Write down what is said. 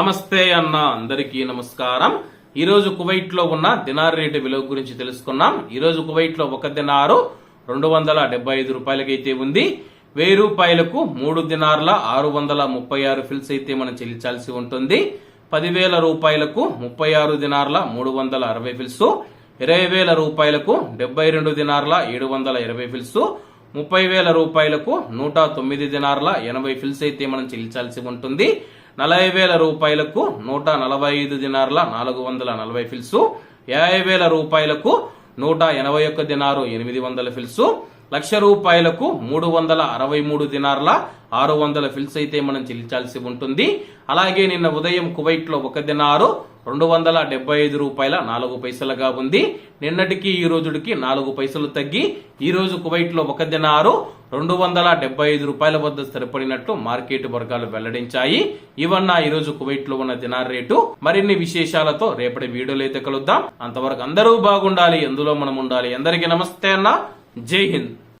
నమస్తే అన్న అందరికీ నమస్కారం. ఈరోజు కువైట్లో కువైట్లో ఉన్న దినార్ రేటు విలువ గురించి తెలుసుకున్నాం. ఈరోజు కువైట్లో కువైట్లో ఒక దినారు రెండు వందల డెబ్బై ఐదు రూపాయలకైతే ఉంది. వెయ్యి రూపాయలకు మూడు దినార్ల ఆరు వందల ముప్పై ఆరు ఫిల్స్ అయితే మనం చెల్లించాల్సి ఉంటుంది. పదివేల రూపాయలకు ముప్పై ఆరు దినార్ల మూడు వందల అరవై ఫిల్స్ ఇరవై వేల రూపాయలకు డెబ్బై రెండు దినార్ల ఏడు వందల ఇరవై ఫిల్స్ ముప్పై వేల రూపాయలకు నూట తొమ్మిది దినార్ల ఎనభై ఫిల్స్ అయితే మనం చెల్లించాల్సి ఉంటుంది. నలభై వేల రూపాయలకు నూట నలభై ఐదు దినార్ల నాలుగు వందల నలభై ఫిల్స్. యాభై వేల రూపాయలకు నూట ఎనభై ఒక్క దినారు ఎనిమిది వందల ఫిల్స్. లక్ష రూపాయలకు మూడు వందల అరవై మూడు దినార్ల ఆరు వందల ఫిల్స్ అయితే మనం చెల్లించాల్సి ఉంటుంది. అలాగే నిన్న ఉదయం కువైట్లో ఒక దినారు రెండు వందల డెబ్బై ఐదు రూపాయల నాలుగు పైసలుగా ఉంది. నిన్నటికి ఈ రోజుడికి నాలుగు పైసలు తగ్గి ఈ రోజు కువైట్లో ఒక దినారు రెండు వందల డెబ్బై ఐదు రూపాయల వద్ద స్థిరపడినట్లు మార్కెట్ వర్గాలు వెల్లడించాయి. ఇవన్న ఈ రోజు కువైట్లో ఉన్న దినార్ రేటు. మరిన్ని విశేషాలతో రేపటి వీడియోలు అయితే కలుద్దాం. అంతవరకు అందరూ బాగుండాలి ఎందులో మనం ఉండాలి. అందరికీ నమస్తే అన్న. जय हिंद।